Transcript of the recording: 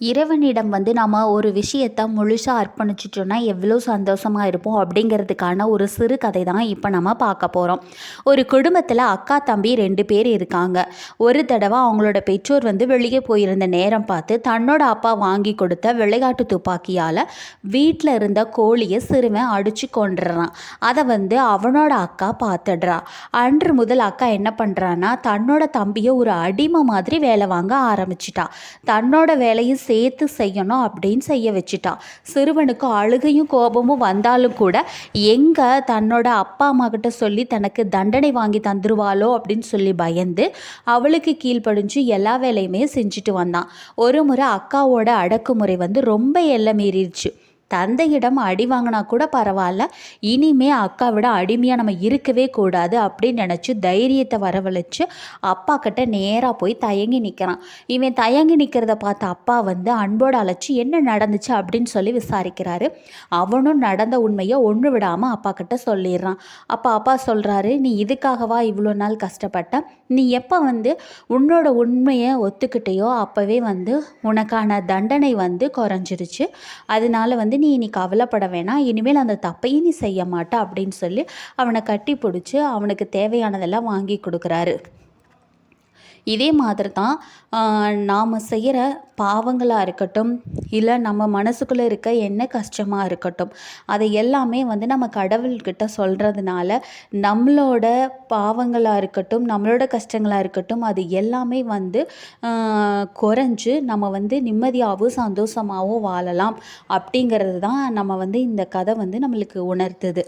இறைவனிடம் வந்து நம்ம ஒரு விஷயத்த முழுசாக அர்ப்பணிச்சிட்டோன்னா எவ்வளோ சந்தோஷமாக இருப்போம் அப்படிங்கிறதுக்கான ஒரு சிறு கதை தான் இப்போ நம்ம பார்க்க போகிறோம் ஒரு குடும்பத்தில் அக்கா தம்பி ரெண்டு பேர் இருக்காங்க. ஒரு தடவை அவங்களோட பெற்றோர் வந்து வெளியே போயிருந்த நேரம் பார்த்து தன்னோட அப்பா வாங்கி கொடுத்த விளையாட்டு துப்பாக்கியால் வீட்டில் இருந்த கோழியை சிறுவன் அடித்து கொண்டுறான் அதை வந்து அவனோட அக்கா பார்த்துடுறா. அன்று முதல் அக்கா என்ன பண்ணுறான்னா தன்னோட தம்பியை ஒரு அடிமை மாதிரி வேலை வாங்க ஆரம்பிச்சிட்டா. தன்னோட வேலையும் சேர்த்து செய்யணும் அப்படின்னு செய்ய வச்சுட்டா. சிறுவனுக்கு அழுகையும் கோபமும் வந்தாலும் கூட எங்கே தன்னோட அப்பா அம்மா கிட்ட சொல்லி தனக்கு தண்டனை வாங்கி தந்துருவாளோ அப்படின்னு சொல்லி பயந்து அவளுக்கு கீழ்ப்படிஞ்சு எல்லா வேலையுமே செஞ்சுட்டு வந்தான். ஒரு முறை அக்காவோட அடக்குமுறை வந்து ரொம்ப எல்லை மீறிடுச்சு. தந்தையிடம் அடி வாங்கினா கூட பரவாயில்ல. இனிமே அக்காவிட அடிமையாக நம்ம இருக்கவே கூடாது அப்படின்னு நினச்சி தைரியத்தை வரவழைச்சு அப்பா கிட்ட நேராக போய் தயங்கி நிற்கிறான் இவன் தயங்கி நிற்கிறத பார்த்த அப்பா வந்து அன்போடு அழைச்சி என்ன நடந்துச்சு? அப்படின்னு சொல்லி விசாரிக்கிறாரு. அவனும் நடந்த உண்மையை ஒன்று விடாமல் அப்பா கிட்ட சொல்லிடுறான். அப்போ அப்பா சொல்கிறாரு நீ இதுக்காகவா இவ்வளோ நாள் கஷ்டப்பட்ட? நீ எப்போ வந்து உன்னோட உண்மையை ஒத்துக்கிட்டேயோ அப்போவே வந்து உனக்கான தண்டனை வந்து குறைஞ்சிருச்சு. அதனால வந்து வந்து நீ இனி கவலைப்பட வேணாம். இனிமேல் அந்த தப்பையும் நீ செய்ய மாட்டா அப்படின்னு சொல்லி அவனை கட்டி பிடிச்சி அவனுக்கு தேவையானதெல்லாம் வாங்கி கொடுக்குறாரு. இதே மாதிரி தான் நாம் செய்கிற பாவங்களாக இருக்கட்டும் இல்லை நம்ம மனசுக்குள்ளே இருக்க என்ன கஷ்டமாக இருக்கட்டும் அதை எல்லாமே வந்து நம்ம கடவுள்கிட்ட சொல்கிறதுனால நம்மளோட பாவங்களாக இருக்கட்டும் நம்மளோட கஷ்டங்களாக இருக்கட்டும் அது எல்லாமே வந்து குறைஞ்சு நம்ம வந்து நிம்மதியாகவும் சந்தோஷமாகவும் வாழலாம். அப்படிங்கிறது தான் நம்ம வந்து இந்த கதை வந்து நம்மளுக்கு உணர்த்துது.